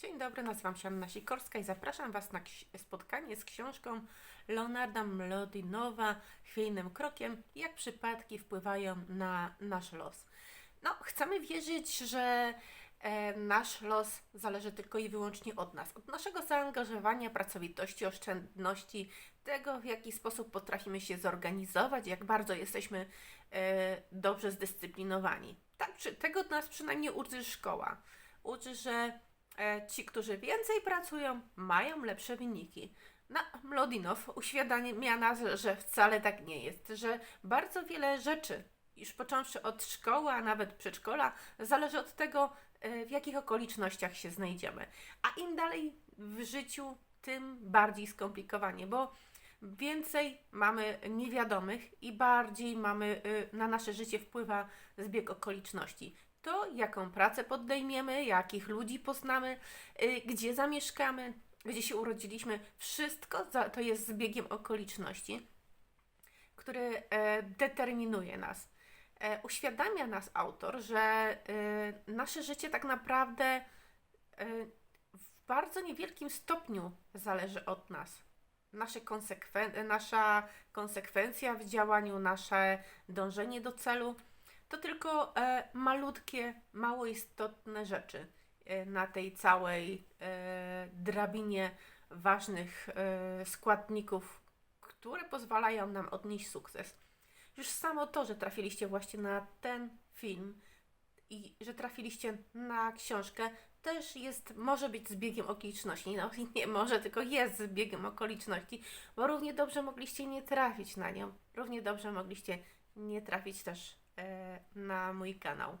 Dzień dobry, nazywam się Anna Sikorska i zapraszam Was na spotkanie z książką Leonarda Mlodinowa Chwiejnym krokiem, jak przypadki wpływają na nasz los. No, chcemy wierzyć, że e, nasz los zależy tylko i wyłącznie od nas, od naszego zaangażowania, pracowitości, oszczędności, tego w jaki sposób potrafimy się zorganizować, jak bardzo jesteśmy e, dobrze zdyscyplinowani. Tak, przy, tego nas przynajmniej uczy szkoła. Uczy, że ci, którzy więcej pracują, mają lepsze wyniki. No, Mlodinow uświadamia że wcale tak nie jest, że bardzo wiele rzeczy, już począwszy od szkoły, a nawet przedszkola, zależy od tego, e, w jakich okolicznościach się znajdziemy. A im dalej w życiu, tym bardziej skomplikowanie, bo więcej mamy niewiadomych i bardziej mamy, y, na nasze życie wpływa zbieg okoliczności. To, jaką pracę podejmiemy, jakich ludzi poznamy, y, gdzie zamieszkamy, gdzie się urodziliśmy, wszystko to jest zbiegiem okoliczności, który e, determinuje nas. E, uświadamia nas autor, że e, nasze życie tak naprawdę e, w bardzo niewielkim stopniu zależy od nas. Nasze konsekwen- nasza konsekwencja w działaniu, nasze dążenie do celu to tylko e, malutkie, mało istotne rzeczy e, na tej całej e, drabinie ważnych e, składników, które pozwalają nam odnieść sukces. Już samo to, że trafiliście właśnie na ten film i że trafiliście na książkę, też jest, może być zbiegiem okoliczności. No nie może, tylko jest zbiegiem okoliczności, bo równie dobrze mogliście nie trafić na nią. Równie dobrze mogliście nie trafić też na mój kanał.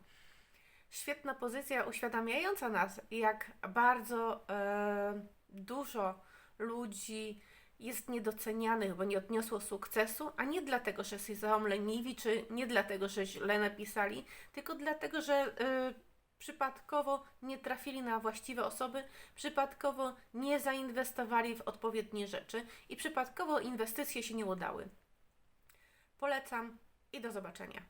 Świetna pozycja uświadamiająca nas, jak bardzo e, dużo ludzi jest niedocenianych, bo nie odniosło sukcesu, a nie dlatego, że są leniwi, czy nie dlatego, że źle napisali, tylko dlatego, że e, przypadkowo nie trafili na właściwe osoby, przypadkowo nie zainwestowali w odpowiednie rzeczy i przypadkowo inwestycje się nie udały. Polecam i do zobaczenia.